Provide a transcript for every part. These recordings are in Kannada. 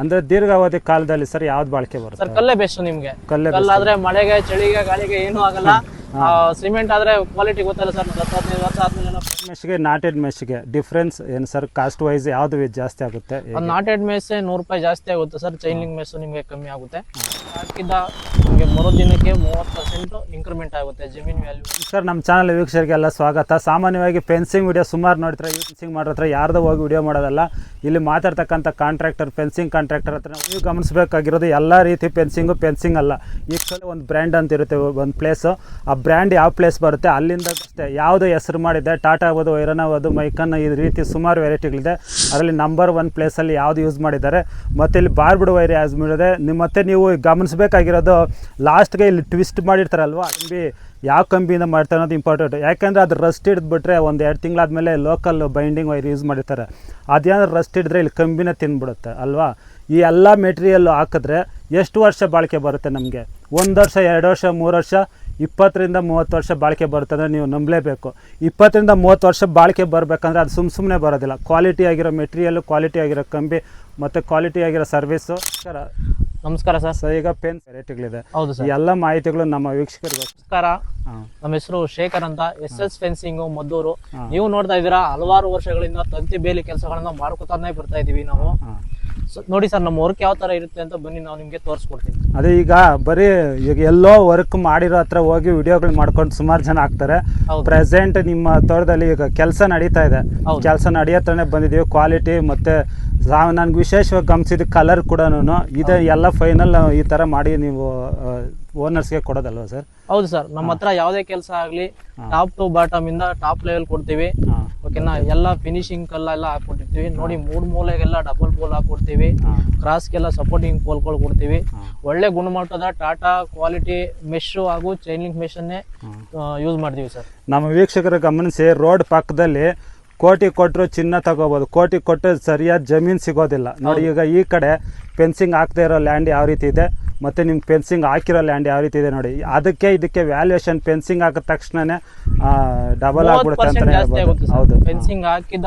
ಅಂದ್ರೆ ದೀರ್ಘಾವಧಿ ಕಾಲದಲ್ಲಿ ಸರ್ ಯಾವ್ದು ಬಾಳಿಕೆ ಬರುತ್ತೆ? ಸರ್ ಕಲ್ಲೇ ಬೆಸ್ಟ್ ನಿಮ್ಗೆ. ಕಲ್ಲೇ ಕಲ್ಲಾದ್ರೆ ಮಳೆಗೆ ಚಳಿಗೆ ಗಾಳಿಗೆ ಏನು ಆಗಲ್ಲ. ಸಿಮೆಂಟ್ ಆದ್ರೆ ಕ್ವಾಲಿಟಿ ಗೊತ್ತಲ್ಲ ಸರ್ ಹತ್ತು ಹದಿನೈದು ವರ್ಷ ಆದ್ಮೇಲೆ ಮೆಶ್ಗೆ ನಾಟೆಡ್ ಮೆಶ್ಗೆ ಡಿಫ್ರೆನ್ಸ್ ಏನು ಸರ್ ಕಾಸ್ಟ್ ವೈಸ್ ಯಾವ್ದು ಜಾಸ್ತಿ ಆಗುತ್ತೆ? ನಾಟೆಡ್ ಮೆಸ್ ನೂರು ರೂಪಾಯಿ ಜಾಸ್ತಿ ಆಗುತ್ತೆ ಸರ್ ಚೈನಿಂಗ್ ಮೆಸ್ಸು ನಿಮಗೆ ಕಮ್ಮಿ ಆಗುತ್ತೆ. ಹಾಕಿದ್ದ ನಿಮಗೆ ಬರೋ ದಿನಕ್ಕೆ ಮೂವತ್ತು ಪರ್ಸೆಂಟ್ ಇನ್ಕ್ರಿಮೆಂಟ್ ಆಗುತ್ತೆ ಜಮೀನ್ ವ್ಯಾಲ್ಯೂ ಸರ್ ನಮ್ಮ ಚಾನಲ್ ವೀಕ್ಷಕರಿಗೆಲ್ಲ ಸ್ವಾಗತ. ಸಾಮಾನ್ಯವಾಗಿ ಫೆನ್ಸಿಂಗ್ ವಿಡಿಯೋ ಸುಮಾರು ನೋಡ್ತಾರೆ ಈ ಫೆನ್ಸಿಂಗ್ ಮಾಡೋ ಹತ್ರ ಯಾರ್ದೋ ಹೋಗಿ ವಿಡಿಯೋ ಮಾಡೋದಲ್ಲ. ಇಲ್ಲಿ ಮಾತಾಡ್ತಕ್ಕಂಥ ಕಾಂಟ್ರಾಕ್ಟರ್ ಫೆನ್ಸಿಂಗ್ ಕಾಂಟ್ರಾಕ್ಟರ್ ಹತ್ರ ನೀವು ಗಮನಿಸಬೇಕಾಗಿರೋದು ಎಲ್ಲ ರೀತಿ ಫೆನ್ಸಿಂಗು ಫೆನ್ಸಿಂಗ್ ಅಲ್ಲ. ಈ ಒಂದು ಬ್ರ್ಯಾಂಡ್ ಅಂತ ಇರುತ್ತೆ ಒಂದು ಪ್ಲೇಸು ಆ ಬ್ರ್ಯಾಂಡ್ ಯಾವ ಪ್ಲೇಸ್ ಬರುತ್ತೆ ಅಲ್ಲಿಂದ ಅಷ್ಟೇ ಯಾವುದು ಹೆಸರು ಮಾಡಿದೆ, ಟಾಟಾ ಆಗ್ಬೋದು ವೈರನ್ ಆಗ್ಬೋದು ಮೈಕನ್ ಈ ರೀತಿ ಸುಮಾರು ವೆರೈಟಿಗಳಿದೆ. ಅದರಲ್ಲಿ ನಂಬರ್ ಒನ್ ಪ್ಲೇಸಲ್ಲಿ ಯಾವುದು ಯೂಸ್ ಮಾಡಿದ್ದಾರೆ. ಮತ್ತು ಇಲ್ಲಿ ಬಾರ್ಬಿಡ್ ವೈರ್ ಯಾಸ್ ಮಾಡಿದೆ ನಿಮ್ಮ ಮತ್ತೆ ನೀವು ಗಮನಿಸಬೇಕಾಗಿರೋದು ಲಾಸ್ಟ್ಗೆ ಇಲ್ಲಿ ಟ್ವಿಸ್ಟ್ ಮಾಡಿರ್ತಾರಲ್ವ? ಅಂಬಿ ಯಾವ ಕಂಬಿಯಿಂದ ಮಾಡ್ತಾರೆ ಅನ್ನೋದು ಇಂಪಾರ್ಟೆಂಟ್ ಯಾಕೆಂದರೆ ಅದು ರಸ್ಟ್ ಹಿಡಿದ್ಬಿಟ್ರೆ ಒಂದು ಎರಡು ತಿಂಗಳಾದಮೇಲೆ ಲೋಕಲ್ ಬೈಂಡಿಂಗ್ ವೈರ್ ಯೂಸ್ ಮಾಡಿರ್ತಾರೆ. ಅದೇನಾದ್ರು ರಸ್ಟ್ ಹಿಡಿದ್ರೆ ಇಲ್ಲಿ ಕಂಬಿನ ತಿಂದ್ಬಿಡುತ್ತೆ ಅಲ್ವಾ? ಈ ಎಲ್ಲ ಮೆಟೀರಿಯಲ್ಲು ಹಾಕಿದ್ರೆ ಎಷ್ಟು ವರ್ಷ ಬಾಳಿಕೆ ಬರುತ್ತೆ ನಮಗೆ? ಒಂದು ವರ್ಷ, ಎರಡು ವರ್ಷ, ಮೂರು ವರ್ಷ ಇಪ್ಪತ್ತರಿಂದ ಮೂವತ್ತು ವರ್ಷ ಬಾಳಿಕೆ ಬರುತ್ತೆ ಅಂದರೆ ನೀವು ನಂಬಲೇಬೇಕು. ಇಪ್ಪತ್ತರಿಂದ ಮೂವತ್ತು ವರ್ಷ ಬಾಳಿಕೆ ಬರಬೇಕಂದ್ರೆ ಅದು ಸುಮ್ಮ ಸುಮ್ಮನೆ ಬರೋದಿಲ್ಲ. ಕ್ವಾಲಿಟಿ ಆಗಿರೋ ಮೆಟೀರಿಯಲ್ಲು ಕ್ವಾಲಿಟಿ ಆಗಿರೋ ಕಂಬಿ ಮತ್ತು ಕ್ವಾಲಿಟಿ ಆಗಿರೋ ಸರ್ವಿಸು ನಮಸ್ಕಾರ. ಸರ್. ಸರ್ ಈಗ ಪೇನ್ ವೆರೈಟಿಗಳಿದೆ ಹೌದು ಸರ್. ಎಲ್ಲ ಮಾಹಿತಿಗಳು ನಮ್ಮ ವೀಕ್ಷಕರಿಗೆ ನಮಸ್ಕಾರ. ನಮ್ಮ ಹೆಸರು ಶೇಖರ್ ಅಂತ. S S fencing Maddur. ನೀವು ನೋಡ್ತಾ ಇದ್ದೀರಾ ಹಲವಾರು ವರ್ಷಗಳಿಂದ ತಂತಿ ಬೇಲಿ ಕೆಲಸಗಳನ್ನ ಮಾಡ್ಕೊತಾನೆ ಬರ್ತಾ ಇದೀವಿ ನಾವು. ನೋಡಿ ಸರ್ ನಮ್ಮ ವರ್ಕ್ ಯಾವ ತರ ಇರುತ್ತೆ ಅಂತ ಬನ್ನಿ ನಾವು ನಿಮಗೆ ತೋರಿಸ್ಕೊಡ್ತೀನಿ. ಅದೇ ಈಗ ಬರೀ ಈಗ ಎಲ್ಲೋ ವರ್ಕ್ ಮಾಡಿರೋ ಹತ್ರ ಹೋಗಿ ವಿಡಿಯೋಗಳು ಮಾಡ್ಕೊಂಡು ಸುಮಾರು ಜನ ಆಗ್ತಾರೆ. ಪ್ರೆಸೆಂಟ್ ನಿಮ್ಮ ತೋಟದಲ್ಲಿ ಈಗ ಕೆಲಸ ನಡೀತಾ ಇದೆ. ಕೆಲಸ ನಡೆಯತ್ತಾನೆ ಬಂದಿದ್ದೀವಿ ಕ್ವಾಲಿಟಿ ಮತ್ತೆ ನನ್ಗೆ ವಿಶೇಷವಾಗಿ ಗಮನಿಸಿದ ಕಲರ್ ಕೂಡ ಇದೆ ಎಲ್ಲ ಫೈನಲ್ ಈ ಥರ ಮಾಡಿ ನೀವು ಓನರ್ಸ್ಗೆ ಕೊಡೋದಲ್ವಾ ಸರ್ ಹೌದು ಸರ್ ನಮ್ಮ ಹತ್ರ ಯಾವುದೇ ಕೆಲಸ ಆಗಲಿ ಟಾಪ್ ಟು ಬಾಟಮ್ ಇಂದ ಟಾಪ್ ಲೆವೆಲ್ ಕೊಡ್ತೀವಿ. ಓಕೆನಾ ಎಲ್ಲ ಫಿನಿಶಿಂಗ್ ಕಲ್ಲೆಲ್ಲ ಹಾಕೊಟ್ಟಿರ್ತೀವಿ ನೋಡಿ ಮೂಡ್ ಮೂಲೆಗೆಲ್ಲ ಡಬಲ್ ಪೋಲ್ ಹಾಕೊಡ್ತೀವಿ ಕ್ರಾಸ್ಗೆಲ್ಲ ಸಪೋರ್ಟಿಂಗ್ ಪೋಲ್ಗಳು ಕೊಡ್ತೀವಿ. ಒಳ್ಳೆ ಗುಣಮಟ್ಟದ ಟಾಟಾ ಕ್ವಾಲಿಟಿ ಮೆಶು ಹಾಗೂ ಚೈನ್ಲಿಂಗ್ ಮೆಷನ್ನೇ ಹಾಂ. ಯೂಸ್ ಮಾಡ್ತೀವಿ ಸರ್ ನಮ್ಮ ವೀಕ್ಷಕರ ಗಮನಿಸಿ ರೋಡ್ ಪಕ್ಕದಲ್ಲಿ ಕೋಟಿ ಕೊಟ್ಟರು ಚಿನ್ನ ತಗೋಬೋದು. ಕೋಟಿ ಕೊಟ್ಟರೆ ಸರಿಯಾದ ಜಮೀನು ಸಿಗೋದಿಲ್ಲ. ನೋಡಿ ಈಗ ಈ ಕಡೆ ಫೆನ್ಸಿಂಗ್ ಹಾಕದೇ ಇರೋ ಲ್ಯಾಂಡ್ ಯಾವ ರೀತಿ ಇದೆ? ಮತ್ತು ನಿಮ್ಮ ಫೆನ್ಸಿಂಗ್ ಹಾಕಿರೋ ಲ್ಯಾಂಡ್ ಯಾವ ರೀತಿ ಇದೆ ನೋಡಿ. ಅದಕ್ಕೆ ಇದಕ್ಕೆ ವ್ಯಾಲ್ಯೂಯೇಷನ್ ಫೆನ್ಸಿಂಗ್ ಹಾಕಿದ ತಕ್ಷಣನೇ ಡಬಲ್ ಆಗ್ಬಿಡುತ್ತೆ ಅಂತ ಅಂತಲೇ ಹೇಳ್ಬೋದು. ಹೌದು. ಫೆನ್ಸಿಂಗ್ ಹಾಕಿದ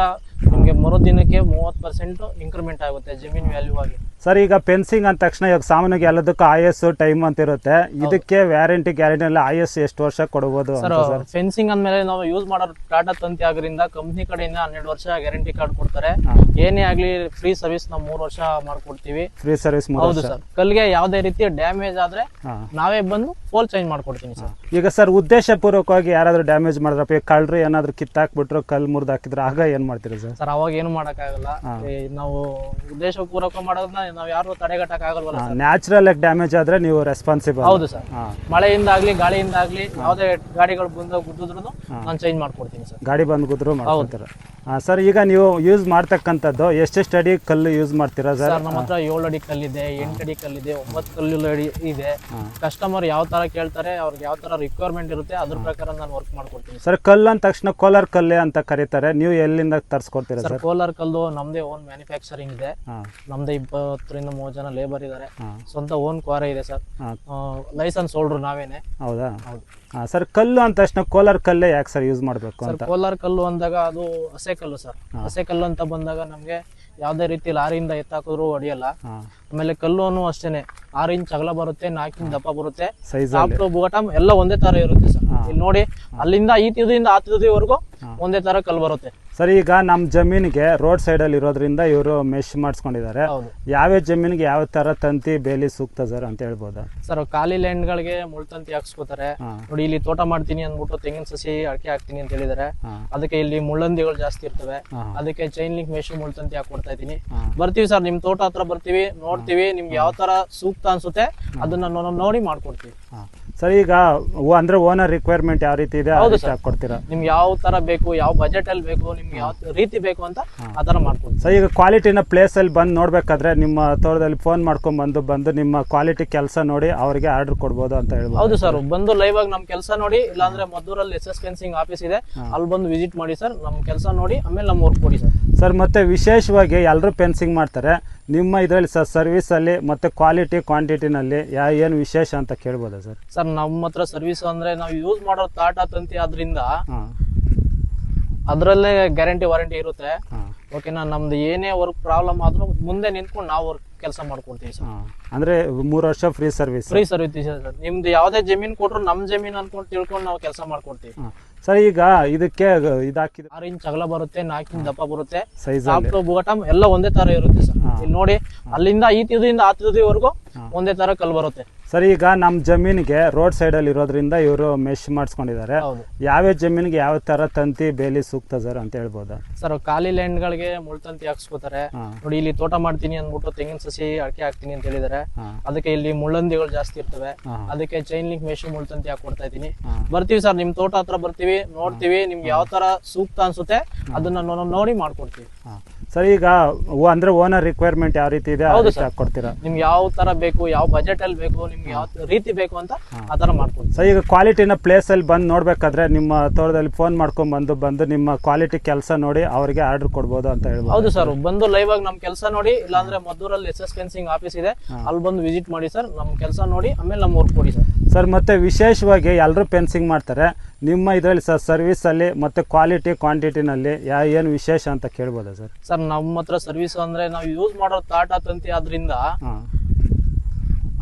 ನಿಮಗೆ ಮರು ದಿನಕ್ಕೆ ಮೂವತ್ತು ಪರ್ಸೆಂಟ್ ಇನ್ಕ್ರಿಮೆಂಟ್ ಆಗುತ್ತೆ ಜಮೀನ್ ವ್ಯಾಲ್ಯೂ ಆಗಿ. ಸರ್ ಈಗ ಫೆನ್ಸಿಂಗ್ ಅಂದ ತಕ್ಷಣ ಇವಾಗ ಸಾಮಾನ್ಯವಾಗಿ ಎಲ್ಲದಕ್ಕೂ ಐ ಎಸ್ ಟೈಮ್ ಅಂತ ಇರುತ್ತೆ. ಇದಕ್ಕೆ ವ್ಯಾರಂಟಿ ಗ್ಯಾರಂಟಿ ಎಲ್ಲ ಐ ಎಸ್ ಎಷ್ಟು ವರ್ಷ ಕೊಡಬಹುದು ಸರ್ ಫೆನ್ಸಿಂಗ್ ಅಂದ್ಮೇಲೆ ನಾವು ಯೂಸ್ ಮಾಡೋ ಟಾಟಾ ತಂತಿ ಆಗೋದ್ರಿಂದ ಕಂಪ್ನಿ ಕಡೆಯಿಂದ ಹನ್ನೆರಡು ವರ್ಷ ಗ್ಯಾರಂಟಿ ಕಾರ್ಡ್ ಕೊಡ್ತಾರೆ. ಏನೇ ಆಗ್ಲಿ ಫ್ರೀ ಸರ್ವಿಸ್ ನಾವು ಮೂರು ವರ್ಷ ಮಾಡ್ಕೊಡ್ತೀವಿ. ಫ್ರೀ ಸರ್ವಿಸ್ ಹೌದು ಸರ್. ಕಲ್ಗೆ ಯಾವುದೇ ರೀತಿ ಡ್ಯಾಮೇಜ್ ಆದ್ರೆ ನಾವೇ ಬಂದು ಫೋಲ್ ಚೇಂಜ್ ಮಾಡ್ಕೊಡ್ತೀನಿ ಸರ್. ಈಗ ಸರ್ ಉದ್ದೇಶ ಪೂರ್ವಕವಾಗಿ ಯಾರಾದ್ರೂ ಡ್ಯಾಮೇಜ್ ಮಾಡಿದ್ರಪ್ಪ ಈಗ ಕಳ್ಳರು ಏನಾದ್ರು ಕಿತ್ತಾಕ್ಬಿಟ್ರು ಕಲ್ ಮುರಿದು ಹಾಕಿದ್ರೆ ಆಗ ಏನ್ ಮಾಡ್ತೀರಾ ಸರ್? ಸರ್ ಅವಾಗ ಏನು ಮಾಡಕ್ಕಾಗಲ್ಲ. ಆಗಲ್ಲ ನಾವು ಉದ್ದೇಶ ಪೂರ್ವಕ ಮಾಡೋದನ್ನ ನಾವು ಯಾರು ತಡೆಗಟ್ಟಕ್ ಆಗಲ್ವಲ್ಲ ಸರ್? ನ್ಯಾಚುರಲ್ ಆಗಿ ಡ್ಯಾಮೇಜ್ ಆದ್ರೆ ನೀವು ರೆಸ್ಪಾನ್ಸಿಬಲ್ ಹೌದು ಸರ್. ಹಾಂ. ಮಳೆಯಿಂದ ಆಗ್ಲಿ ಗಾಳಿಯಿಂದ ಆಗ್ಲಿ ಯಾವುದೇ ಗಾಡಿಗಳು ಬಂದ ಗುದ್ದಿದ್ರು ನಾನು ಚೇಂಜ್ ಮಾಡ್ಕೊಡ್ತೀನಿ ಸರ್. ಗಾಡಿ ಬಂದು ಗುದ್ರು ಮಾಡ್ಕೊತಾರೆ ಸರ್ ಈಗ ನೀವು ಯೂಸ್ ಮಾಡ್ತಕ್ಕಂಥದ್ದು ಎಷ್ಟೆಷ್ಟು ಅಡಿ ಕಲ್ಲು ಯೂಸ್ ಮಾಡ್ತೀರಾ ಸರ್? ಸರ್ ನಮ್ಮ ಹತ್ರ ಏಳು ಅಡಿ ಕಲ್ಲಿದೆ ಎಂಟು ಅಡಿ ಕಲ್ಲಿದೆ ಒಂಬತ್ತು ಕಲ್ಲು ಅಡಿ ಇದೆ. ಕಸ್ಟಮರ್ ಯಾವ ತರ ಕೇಳ್ತಾರೆ ಅವ್ರಿಗೆ ಯಾವ ತರ ರಿಕ್ವೈರ್ಮೆಂಟ್ ಇರುತ್ತೆ ಅದ್ರ ಪ್ರಕಾರ ನಾನು ವರ್ಕ್ ಮಾಡ್ಕೊಡ್ತೀನಿ ಸರ್. ಕಲ್ಲು ಅಂದ ತಕ್ಷಣ ಕೋಲಾರ್ ಕಲ್ಲೆ ಅಂತ ಕರೀತಾರೆ. ನೀವು ಎಲ್ಲಿಂದ ತರಿಸ್ಕೊಡ್ತೀರಾ ಸರ್ ಸರ್? ಕೋಲಾರ್ ಕಲ್ಲು ನಮ್ದೇ ಓನ್ ಮ್ಯಾನುಫ್ಯಾಕ್ಚರಿಂಗ್ ಇದೆ. ನಮ್ದೇ ನಮ್ದೇ ಇಪ್ಪತ್ತರಿಂದ ಮೂವತ್ತು ಜನ ಲೇಬರ್ ಇದ್ದಾರೆ ಸ್ವಂತ ಓನ್ ಕ್ವಾರೆ ಇದೆ ಸರ್. Licence holder ನಾವೇನೆ. ಹೌದಾ? ಹೌದು. ಸರ್ ಕಲ್ಲು ಅಂತ ತಕ್ಷಣ ಕೋಲಾರ ಕಲ್ಲೇ ಯಾಕೆ ಸರ್ ಯೂಸ್ ಮಾಡಬೇಕು ಅಂತ? ಕೋಲಾರ ಕಲ್ಲು ಅಂದಾಗ ಅದು ಹಸೆ ಕಲ್ಲು ಸರ್. ಹಸೆ ಕಲ್ಲು ಅಂತ ಬಂದಾಗ ನಮಗೆ ಯಾವ್ದೇ ರೀತಿ ಲಾರಿಯಿಂದ ಎತ್ತಾಕಿದ್ರು ಹೊಡಿಯಲ್ಲ. ಆಮೇಲೆ ಕಲ್ಲು ಅಷ್ಟೇನೆ. ಆರು ಇಂಚ್ ಅಗಲ ಬರುತ್ತೆ ನಾಲ್ಕು ಇಂಚ್ ದಪ್ಪ ಬರುತ್ತೆ. ಎಲ್ಲ ಒಂದೇ ತರ ಇರುತ್ತೆ ಸರ್. ಇಲ್ಲಿ ನೋಡಿ ಅಲ್ಲಿಂದ ಈ ತುದಿಯಿಂದ ಆ ತುದಿವರೆಗೂ ಒಂದೇ ತರ ಕಲ್ ಬರುತ್ತೆ. ಸರಿ ಈಗ ನಮ್ಮ ಜಮೀನಿಗೆ ರೋಡ್ ಸೈಡ್ ಅಲ್ಲಿ ಇರೋದ್ರಿಂದ ಇವರು ಮೆಶ್ ಮಾಡಿಸ್ಕೊಂಡಿದ್ದಾರೆ. ಯಾವ ಯಾವ್ಯಾವ ಜಮೀನಿಗೆ ಯಾವ ತರ ತಂತಿ ಬೇಲಿ ಸೂಕ್ತ ಸರ್ ಅಂತ ಹೇಳ್ಬೋದು? ಸರ್ ಖಾಲಿ ಲ್ಯಾಂಡ್ ಗಳಿಗೆ ಮುಳ್ತಂತಿ ಹಾಕ್ಸ್ಕೋತಾರೆ. ನೋಡಿ ಇಲ್ಲಿ ತೋಟ ಮಾಡ್ತೀನಿ ಅಂದ್ಬಿಟ್ಟು ತೆಂಗಿನ ಸಸಿ ಅಡಿಕೆ ಹಾಕ್ತೀನಿ ಅಂತ ಹೇಳಿದಾರೆ ಅದಕ್ಕೆ ಇಲ್ಲಿ ಮುಳ್ಳಂದಿಗಳು ಜಾಸ್ತಿ ಇರ್ತವೆ. ಅದಕ್ಕೆ ಚೈನ್ ಲಿಂಕ್ ಮೆಶ್ ಮುಳ್ತಂತಿ ಹಾಕೊಡ್ತಾ ಇದೀನಿ ಬರ್ತೀವಿ ಸರ್ ನಿಮ್ ತೋಟ ಹತ್ರ ಬರ್ತೀವಿ ನೋಡ್ತೀವಿ ನಿಮ್ಗೆ ಯಾವ ತರ ಸೂಕ್ತ ಅನ್ಸುತ್ತೆ ಅದನ್ನ ನೋಡಿ ಮಾಡ್ಕೊಡ್ತೀವಿ. ಸರ್ ಈಗ ಓ- ಅಂದ್ರೆ ಓನರ್ ರಿಕ್ವೈರ್ಮೆಂಟ್ ಯಾವ ರೀತಿ ಇದೆ ಹೌದು ಸರ್. ಕೊಡ್ತೀರಾ ನಿಮ್ಗೆ ಯಾವ ತರ ಬೇಕು ಯಾವ ಬಜೆಟ್ ಅಲ್ಲಿ ಬೇಕು ನಿಮ್ಗೆ ಯಾವ ರೀತಿ ಬೇಕು ಅಂತ ಆ ತರ ಮಾಡ್ಕೊಡ್ತೀವಿ. ಸರ್ ಈಗ ಕ್ವಾಲಿಟಿನ ಪ್ಲೇಸಲ್ಲಿ ಬಂದು ನೋಡ್ಬೇಕಾದ್ರೆ ನಿಮ್ಮ ತೋಟದಲ್ಲಿ ಫೋನ್ ಮಾಡ್ಕೊಂಡ್ ಬಂದು ಬಂದು ನಿಮ್ಮ ಕ್ವಾಲಿಟಿ ಕೆಲಸ ನೋಡಿ ಅವರಿಗೆ ಆರ್ಡರ್ ಕೊಡ್ಬೋದು ಅಂತ ಹೇಳ್ಬೋದು. ಹೌದು ಸರ್ ಬಂದು ಲೈವ್ ಆಗಿ ನಮ್ ಕೆಲಸ ನೋಡಿ ಇಲ್ಲಾಂದ್ರೆ ಮದ್ದೂರಲ್ಲಿ ಎಸ್ ಎಸ್ ಫೆನ್ಸಿಂಗ್ ಆಫೀಸ್ ಇದೆ ಅಲ್ಲಿ ಬಂದು ವಿಸಿಟ್ ಮಾಡಿ ಸರ್ ನಮ್ ಕೆಲಸ ನೋಡಿ ಆಮೇಲೆ ನಮ್ ವರ್ಕ್ ಕೊಡಿ ಸರ್. ಸರ್ ಮತ್ತೆ ವಿಶೇಷವಾಗಿ ಎಲ್ಲರೂ ಫೆನ್ಸಿಂಗ್ ಮಾಡ್ತಾರೆ. ನಿಮ್ಮ ಇದರಲ್ಲಿ ಸರ್ ಸರ್ವಿಸಲ್ಲಿ ಮತ್ತೆ ಕ್ವಾಲಿಟಿ ಕ್ವಾಂಟಿಟಿನಲ್ಲಿ ಯಾ ಏನು ವಿಶೇಷ ಅಂತ ಕೇಳ್ಬೋದಾ ಸರ್? ಸರ್ ನಮ್ಮ ಹತ್ರ ಸರ್ವಿಸ್ ಅಂದ್ರೆ ನಾವು ಯೂಸ್ ಮಾಡೋ ತಾಟ ತಂತಿ ಆದ್ರಿಂದ ಅದ್ರಲ್ಲೇ ಗ್ಯಾರಂಟಿ ವಾರಂಟಿ ಇರುತ್ತೆ. ಓಕೆನಾ ನಮ್ದು ಏನೇ ವರ್ಕ್ ಪ್ರಾಬ್ಲಮ್ ಆದ್ರೂ ಮುಂದೆ ನಿಂತ್ಕೊಂಡು ನಾವು ವರ್ಕ್ ಕೆಲಸ ಮಾಡ್ಕೊಡ್ತೀವಿ ಸರ್. ಅಂದ್ರೆ ಮೂರ್ ವರ್ಷ free service free service sir. ನಿಮ್ದು ಯಾವ್ದೇ ಜಮೀನ್ ಕೊಟ್ರು ನಮ್ ಜಮೀನ್ ಅನ್ಕೊಂಡು ತಿಳ್ಕೊಂಡು ನಾವು ಕೆಲಸ ಮಾಡ್ಕೊಡ್ತೀವಿ. ಸರ್ ಈಗ ಇದಕ್ಕೆ ಇದಾಕಿದ್ರೆ ಆರು ಇಂಚ್ ಅಗಲ ಬರುತ್ತೆ ನಾಲ್ಕು ಇಂಚ್ ದಪ್ಪ ಬರುತ್ತೆ. ಸೈಜ್ ಬಾಟಮ್ ಎಲ್ಲ ಒಂದೇ ತರ ಇರುತ್ತೆ ಸರ್. ಇಲ್ಲಿ ನೋಡಿ ಅಲ್ಲಿಂದ ಈ ತುದಿಯಿಂದ ಆ ತುದಿವರೆಗೂ ಒಂದೇ ತರ ಕಲ್ ಬರುತ್ತೆ. ಸರ್ ಈಗ ನಮ್ಮ ಜಮೀನಿಗೆ ರೋಡ್ ಸೈಡ್ ಅಲ್ಲಿ ಇರೋದ್ರಿಂದ ಇವರು ಮೆಶ್ ಮಾಡಿಸ್ಕೊಂಡಿದ್ದಾರೆ. ಹೌದು. ಯಾವ್ಯಾವ ಜಮೀನಿಗೆ ಯಾವ ತರ ತಂತಿ ಬೇಲಿ ಸೂಕ್ತ ಸರ್ ಅಂತ ಹೇಳ್ಬೋದಾ? ಸರ್ ಖಾಲಿ ಲ್ಯಾಂಡ್ಗಳಿಗೆ ಮುಳ್ತಂತಿ ಹಾಕ್ಸ್ಕೋತಾರೆ. ಹಾಂ. ನೋಡಿ ಇಲ್ಲಿ ತೋಟ ಮಾಡ್ತೀನಿ ಅಂದ್ಬಿಟ್ಟು ತೆಂಗಿನ ಸಸಿ ಅಡಿಕೆ ಹಾಕ್ತೀನಿ ಅಂತ ಹೇಳಿದಾರೆ ಹಾಂ. ಅದಕ್ಕೆ ಇಲ್ಲಿ ಮುಳ್ಳಂದಿಗಳು ಜಾಸ್ತಿ ಇರ್ತವೆ. ಹಾಂ. ಅದಕ್ಕೆ ಚೈನ್ ಲಿಂಕ್ ಮೆಶ್ ಮುಳ್ತಂತಿ ಹಾಕೊಡ್ತಾ ಕೊಡ್ತಾ ಇದೀನಿ ಬರ್ತೀವಿ ಸರ್ ನಿಮ್ ತೋಟ ಹತ್ರ ಬರ್ತೀವಿ ನೋಡ್ತೀವಿ ನಿಮ್ಗೆ ಯಾವ ತರ ಸೂಕ್ತ ಅನ್ಸುತ್ತೆ ಅದನ್ನ ನೋ- ನೋಡಿ ಮಾಡ್ಕೊಡ್ತೀವಿ. ಹಾಂ. ಸರ್ ಈಗ ಓ- ಅಂದ್ರೆ ಓನರ್ ರಿಕ್ವೈರ್ಮೆಂಟ್ ಯಾವ ರೀತಿ ಇದೆ ಕೊಡ್ತೀರಾ ಹೌದು ಸರ್. ನಿಮ್ಗೆ ಯಾವ ತರ ಬೇಕು ಯಾವ ಬಜೆಟ್ ಅಲ್ಲಿ ಬೇಕು ನಿಮ್ಗೆ ಯಾವ ರೀತಿ ಬೇಕು ಅಂತ ಆ ತರ ಮಾಡ್ಕೊಡ್ತೀವಿ. ಸರ್ ಈಗ ಕ್ವಾಲಿಟಿನ ಪ್ಲೇಸಲ್ಲಿ ಬಂದು ನೋಡ್ಬೇಕಾದ್ರೆ ನಿಮ್ಮ ತೋಟದಲ್ಲಿ ಫೋನ್ ಮಾಡ್ಕೊಂಡ್ ಬಂದು ಬಂದು ನಿಮ್ಮ ಕ್ವಾಲಿಟಿ ಕೆಲಸ ನೋಡಿ ಅವರಿಗೆ ಆರ್ಡರ್ ಕೊಡ್ಬೋದು ಅಂತ ಹೇಳ್ಬೋದು. ಹೌದು ಸರ್ ಬಂದು ಲೈವ್ ಆಗಿ ನಮ್ ಕೆಲಸ ನೋಡಿ ಇಲ್ಲಾಂದ್ರೆ ಮದ್ದೂರಲ್ಲಿ ಎಸ್ ಎಸ್ ಫೆನ್ಸಿಂಗ್ ಆಫೀಸ್ ಇದೆ ಅಲ್ಲಿ ಬಂದು ವಿಸಿಟ್ ಮಾಡಿ ಸರ್ ನಮ್ ಕೆಲಸ ನೋಡಿ ಆಮೇಲೆ ನಮ್ಮ ವರ್ಕ್ ಕೊಡಿ ಸರ್. ಸರ್ ಮತ್ತೆ ವಿಶೇಷವಾಗಿ ಎಲ್ಲರೂ ಫೆನ್ಸಿಂಗ್ ಮಾಡ್ತಾರೆ ನಿಮ್ಮ ಇದರಲ್ಲಿ ಸರ್ ಸರ್ವಿಸಲ್ಲಿ ಮತ್ತೆ ಕ್ವಾಲಿಟಿ ಕ್ವಾಂಟಿಟಿನಲ್ಲಿ ಯಾ ಏನು ವಿಶೇಷ ಅಂತ ಕೇಳ್ಬೋದಾ ಸರ್? ಸರ್ ನಮ್ಮ ಹತ್ರ ಸರ್ವಿಸ್ ಅಂದ್ರೆ ನಾವು ಯೂಸ್ ಮಾಡೋ ತಾಟ ತಂತಿ ಆದ್ರಿಂದ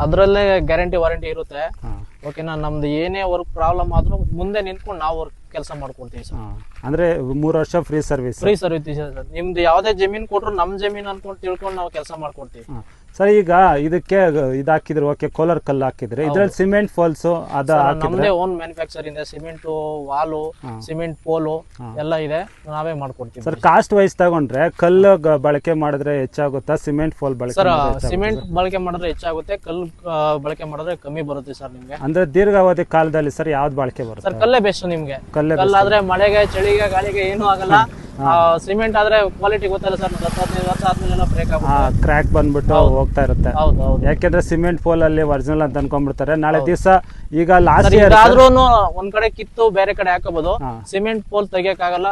ಅದರಲ್ಲೇ ಗ್ಯಾರಂಟಿ ವಾರಂಟಿ ಇರುತ್ತೆ. ಓಕೆನಾ ನಮ್ದು ಏನೇ ವರ್ಕ್ ಪ್ರಾಬ್ಲಮ್ ಆದ್ರೂ ಮುಂದೆ ನಿಂತ್ಕೊಂಡು ನಾವು ವರ್ಕ್ ಕೆಲಸ ಮಾಡ್ಕೊಳ್ತೀವಿ ಸರ್ ಮೂರ್ ಮೂರು ವರ್ಷ free service free service sir ನಿಮ್ದು ಯಾವ್ದೇ ಜಮೀನ್ ಕೊಟ್ರು ನಮ್ ಜಮೀನ್ ಅನ್ಕೊಂಡು ತಿಳ್ಕೊಂಡು ನಾವು ಕೆಲಸ ಮಾಡ್ಕೊಡ್ತೀವಿ ಸರ್ ಈಗ ಇದಕ್ಕೆ ಇದಾಕಿದ್ರೆ ಓಕೆ ಕೋಲರ್ ಕಲ್ಲು ಹಾಕಿದ್ರೆ. ಇದ್ರಲ್ಲಿ ಸಿಮೆಂಟ್ ಫಾಲ್ಸ್ ಅದ ನಮ್ದೇ ಓನ್ ಮ್ಯಾನುಫ್ಯಾಕ್ಚರ್ ಇದೆ. ಸಿಮೆಂಟ್ ವಾಲು ಸಿಮೆಂಟ್ ಪೋಲು ಎಲ್ಲ ಇದೆ. ನಾವೇ ಮಾಡ್ಕೊಡ್ತೀವಿ. ಸರ್ ಕಾಸ್ಟ್ ವೈಸ್ ತಗೊಂಡ್ರೆ ಕಲ್ಲು ಬಳಕೆ ಮಾಡಿದ್ರೆ ಹೆಚ್ಚಾಗುತ್ತಾ? ಸಿಮೆಂಟ್ ಫಾಲ್ ಬಳಕೆ ಸರ್ ಸಿಮೆಂಟ್ ಬಳಕೆ ಮಾಡಿದ್ರೆ ಹೆಚ್ಚಾಗುತ್ತೆ. ಕಲ್ಲು ಬಳಕೆ ಮಾಡಿದ್ರೆ ಕಮ್ಮಿ ಬರುತ್ತೆ ಸರ್ ನಿಮ್ಗೆ. ಅಂದ್ರೆ ದೀರ್ಘಾವಧಿ ಕಾಲದಲ್ಲಿ ಸರ್ ಯಾವ್ದು ಬಳಕೆ ಬರುತ್ತೆ? ಸರ್ ಕಲ್ಲೇ ಬೆಸ್ಟ್ ನಿಮ್ಗೆ. ಕಲ್ಲೇ ಕಲ್ಲಾದ್ರೆ ಮಳೆಗೆ ಚಳಿಗೆ ಗಾಳಿಗೆ ಏನೂ ಆಗಲ್ಲ. ಸಿಮೆಂಟ್ ಆದ್ರೆ ಕ್ವಾಲಿಟಿ ಗೊತ್ತಲ್ಲ ಸರ್ ಹತ್ತು ಹದಿನೈದು ವರ್ಷ ಆದ್ಮೇಲೆ ಬ್ರೇಕ್ ಆಗುತ್ತೆ. ಕ್ರ್ಯಾಕ್ ಬಂದ್ಬಿಟ್ಟು ಹೋಗ್ತಾ ಇರುತ್ತೆ. ಹೌದು ಹೌದು. ಯಾಕೆಂದ್ರೆ ಸಿಮೆಂಟ್ ಪೋಲ್ ಅಲ್ಲಿ ಒರಿಜಿನಲ್ ಅಂತ ಅನ್ಕೊಂಡ್ಬಿಡ್ತಾರೆ. ನಾಳೆ ದಿವಸ ಈಗ ಲಾಸ್ಟ್ ಇಯರ್ ಆದ್ರೂ ಒಂದ್ ಕಡೆ ಕಿತ್ತು ಬೇರೆ ಕಡೆ ಹಾಕಬಹುದು ಸಿಮೆಂಟ್ ಪೋಲ್ ತೆಗಿಯಕ್ ಆಗಲ್ಲ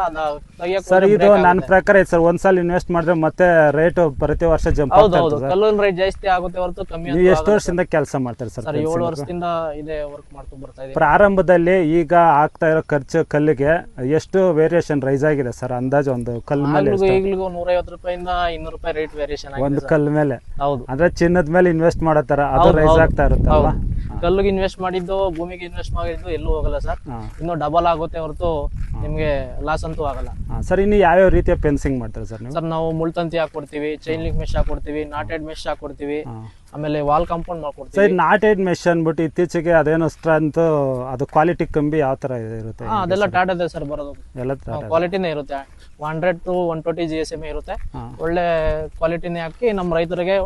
ಸರ್ ಇದು ನನ್ನ ಪ್ರಕಾರ ಇದು ಸರ್ ಒಂದ್ಸಲ ಇನ್ವೆಸ್ಟ್ ಮಾಡಿದ್ರೆ ಮತ್ತೆ ರೇಟ್ ಪ್ರತಿ ವರ್ಷ ಜಂಪ್ ಹೌದು ಹೌದು. ಇರ್ತದೆ ಕಲ್ಲೂನ್ ರೈಟ್ ಜಾಸ್ತಿ ಆಗುತ್ತೆ ಹೊರತು ಕಮ್ಮಿ ನೀವು ಎಷ್ಟು ವರ್ಷದಿಂದ ಕೆಲಸ ಮಾಡ್ತಾರೆ ಸರ್ ಸರ್ ಏಳು ವರ್ಷದಿಂದ ಇದೆ ವರ್ಕ್ ಮಾಡ್ಕೊಂಡು ಬರ್ತಾ ಇದೆ ಪ್ರಾರಂಭದಲ್ಲಿ ಈಗ ಆಗ್ತಾ ಇರೋ ಖರ್ಚು ಕಲ್ಲಿಗೆ ಎಷ್ಟು ವೇರಿಯೇಷನ್ ರೈಸ್ ಆಗಿದೆ ಸರ್? ಅಂದಾಜು ಒಂದು ಕಲ್ಲು ಮೇಲೆ ಆಗ್ಲಿಗೂ ಈಗ್ಲಿಗೂ ನೂರೈವತ್ತು ರೂಪಾಯಿಂದ ಇನ್ನೂರು ರೂಪಾಯಿ ರೇಟ್ ವೇರಿಯೇಷನ್ ಒಂದು ಆಗಿದೆ ಕಲ್ಲು ಮೇಲೆ. ಹೌದು. ಅಂದ್ರೆ ಚಿನ್ನದ ಮೇಲೆ ಇನ್ವೆಸ್ಟ್ ಮಾಡೋ ತರ ಅದು ಹೌದು, ರೈಸ್ ಹೌದು. ಆಗ್ತಾ ಇರುತ್ತಲ್ವಾ? ಕಲ್ಲಿಗೆ ಇನ್ವೆಸ್ಟ್ ಮಾಡಿದ್ದು ಭೂಮಿಗೆ ಇನ್ವೆಸ್ಟ್ ಮಾಡಿದ್ದು ಎಲ್ಲೂ ಹೋಗಲ್ಲ ಸರ್. ಹಾ. ಇನ್ನು ಡಬಲ್ ಆಗುತ್ತೆ ಹೊರತು ನಿಮ್ಗೆ ಲಾಸ್ ಅಂತೂ ಆಗಲ್ಲ. ಹಾ, ಸರ್ ಇನ್ನು ಯಾವ ರೀತಿಯ ಫೆನ್ಸಿಂಗ್ ಮಾಡ್ತಾರೆ ಸರ್ ನೀವು? ಸರ್ ನಾವು ಮುಳ್ತಂತಿ ಹಾಕೊಡ್ತೀವಿ ಚೈನ್ ಲಿಂಕ್ ಮೆಶ್ ಹಾಕೊಡ್ತೀವಿ ನಾಟೆಡ್ ಮೆಶ್ ಹಾಕೊಡ್ತೀವಿ ಹಾ. ಆಮೇಲೆ ವಾಲ್ ಕಾಂಪೌಂಡ್ ಮಾಡ್ಕೊಡ್ತೀವಿ. ಸರ್ ನಾಟ್ ನಾಟೆಡ್ ಮೆಶ್ ಅಂದ್ಬಿಟ್ಟು ಇತ್ತೀಚೆಗೆ ಅದೇನೋ ಸ್ಟ್ರೆಂತ್ ಅದು ಕ್ವಾಲಿಟಿ ಕಂಬಿ ಯಾವ ತರ ಇರುತ್ತೆ? ಹಾ ಅದೆಲ್ಲ ಟಾಟಾ ಇದೆ ಸರ್ ಬರೋದು. ಎಲ್ಲ ತರ ಕ್ವಾಲಿಟಿನೇ ಇರುತ್ತೆ. Hundred to one twenty G S M ಇರುತ್ತೆ. ಒಳ್ಳೆ ಕ್ವಾಲಿಟಿನೇ ಹಾಕಿ ನಮ್ಮ ರೈತರಿಗೆ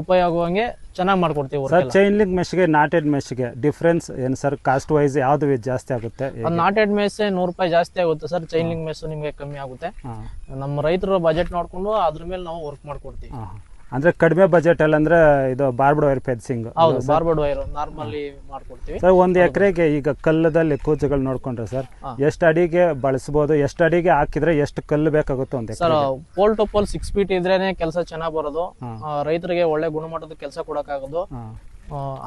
ಉಪಯೋಗ ಆಗುವಂಗೆ ಚೆನ್ನಾಗಿ ಮಾಡ್ಕೊಡ್ತೀವಿ work ಸರ್ ಎಲ್ಲ. ಚೈನ್ ಲಿಂಕ್ ಮೆಶ್ಗೆ ನಾಟೆಡ್ ಮೆಶ್ಗೆ ಡಿಫ್ರೆನ್ಸ್ ಏನು ಸರ್ ಕಾಸ್ಟ್ ವೈಸ್ ಯಾವ್ದು ಜಾಸ್ತಿ ಆಗುತ್ತೆ? ಅದು ನಾಟೆಡ್ ಮೆಸ್ ನೂರು ರೂಪಾಯಿ ಜಾಸ್ತಿ ಆಗುತ್ತೆ ಸರ್ ಚೈನ್ ಲಿಂಕ್ ಮೆಸ್ ನಿಮಗೆ ಕಮ್ಮಿ ಆಗುತ್ತೆ. ಹಾಂ. ನಮ್ಮ ರೈತರ ಬಜೆಟ್ ನೋಡ್ಕೊಂಡು ಅದ್ರ ಮೇಲೆ ನಾವು ವರ್ಕ್ ಮಾಡ್ಕೊಡ್ತೀವಿ. ಅಂದ್ರೆ ಕಡಿಮೆ ಬಜೆಟ್ ಅಲ್ಲಿ ಅಂದ್ರೆ ಇದು ಬಾರ್ಬಡ್ ವೈರ್ ಫೆನ್ಸಿಂಗ್ ಹೌದು ಬಾರ್ಬಡ್ ವೈರ್ ನಾರ್ಮಲಿ ಮಾಡ್ಕೊಡ್ತೀವಿ. ಸರ್ ಒಂದು ಎಕರೆಗೆ ಈಗ ಕಲ್ಲದಲ್ಲಿ ಕೂಜುಗಳು ನೋಡ್ಕೊಂಡ್ರೆ ಸರ್. ಎಷ್ಟು ಅಡಿಗೆ ಬಳಸಬಹುದು ಎಷ್ಟು ಅಡಿಗೆ ಹಾಕಿದ್ರೆ ಎಷ್ಟು ಕಲ್ಲು ಬೇಕಾಗುತ್ತೋ ಅಂತ sir pole to pole six feet ಇದ್ರೇನೆ ಕೆಲಸ ಚೆನ್ನಾಗಿ ಬರೋದು. ರೈತರಿಗೆ ಒಳ್ಳೆ ಗುಣಮಟ್ಟದ ಕೆಲಸ ಕೊಡಕ್ಕಾಗೋದು. ಆ,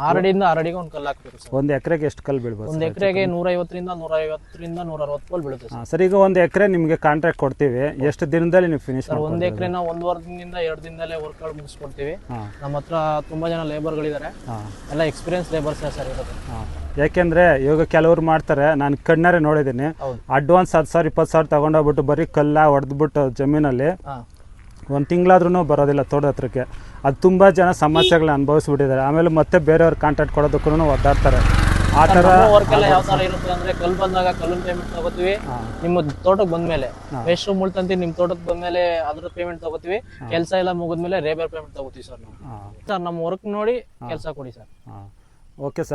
ಆರಡಿಯಿಂದ ಆರಡಿಗೆ ಒಂದು ಕಲ್ಲು ಹಾಕ್ಬೇಕು ಸರ್. ಒಂದು ಎಕರೆಗೆ ಎಷ್ಟು ಕಲ್ಲು ಬೀಳ್ಬೋದು ಒಂದು ಎಕರೆಗೆ ನೂರ ಐವತ್ತರಿಂದ ನೂರ ಅರವತ್ತು ಕಲ್ಲು ಬೀಳುತ್ತೆ ಸರ್. ಸರ್ ಈಗ ಒಂದು ಎಕರೆ ನಿಮಗೆ ಕಾಂಟ್ರಾಕ್ಟ್ ಕೊಡ್ತೀವಿ. ಎಷ್ಟು ದಿನದಲ್ಲಿ ನೀವು ಫಿನಿಶ್ ಸರ್ ಒಂದು ಎಕರೆನ ಒಂದು ದಿನದಿಂದ ಎರಡು ದಿನದಲ್ಲೇ ವರ್ಕ್ಗಳು ಮುಗಿಸ್ಕೊಡ್ತೀವಿ. ನಮ್ಮ ಹತ್ರ ತುಂಬಾ ಜನ ಲೇಬರ್ಗಳಿದ್ದಾರೆ ಎಲ್ಲ ಎಕ್ಸ್ಪೀರಿಯನ್ಸ್ ಲೇಬರ್ಸ್ ಸರ್ ಇರೋದು. ಯಾಕೆಂದ್ರೆ ಇವಾಗ ಕೆಲವ್ರು ಮಾಡ್ತಾರೆ ನಾನು ಕಣ್ಣಾರೆ ನೋಡಿದ್ದೀನಿ ಅಡ್ವಾನ್ಸ್ ಹತ್ತು ಸಾವಿರ ಇಪ್ಪತ್ತು ಸಾವಿರ ತಗೊಂಡೋಗ್ಬಿಟ್ಟು ಬರೀ ಕಲ್ಲ ಹೊಡೆದ್ಬಿಟ್ಟು ಜಮೀನಲ್ಲಿ ಒಂದು ತಿಂಗಳಾದ್ರೂ ಬರೋದಿಲ್ಲ ತೋಟದ ಹತ್ರಕ್ಕೆ. ಅದು ತುಂಬ ಜನ ಸಮಸ್ಯೆಗಳನ್ನ ಅನುಭವಿಸ್ಬಿಟ್ಟಿದ್ದಾರೆ. ಆಮೇಲೆ ಮತ್ತೆ ಬೇರೆಯವ್ರ ಕಾಂಟ್ಯಾಕ್ಟ್ ಕೊಡೋದಕ್ಕೂ ಒದ್ದಾಡ್ತಾರೆ. ಆ ಥರ ವರ್ಕ್ ಎಲ್ಲ ಯಾವ ಇರುತ್ತೆ ಅಂದ್ರೆ ಕಲ್ ಬಂದಾಗ ಕಲ್ಲಿನ ಪೇಮೆಂಟ್ ತಗೋತೀವಿ. ನಿಮ್ಮ ತೋಟಕ್ಕೆ ಬಂದ್ಮೇಲೆ ಎಷ್ಟು ಮುಳ್ತಂತಿ ನಿಮ್ಮ ತೋಟಕ್ಕೆ ಬಂದ್ಮೇಲೆ ಅದ್ರ ಪೇಮೆಂಟ್ ತಗೋತೀವಿ. ಕೆಲಸ ಎಲ್ಲ ಮುಗಿದ್ಮೇಲೆ ರೇಬರ್ ಪೇಮೆಂಟ್ ತಗೋತೀವಿ ಸರ್ ನಾವು. ಸರ್ ನಮ್ಮ ವರ್ಕ್ ನೋಡಿ ಕೆಲಸ ಕೊಡಿ ಸರ್. Okay sir.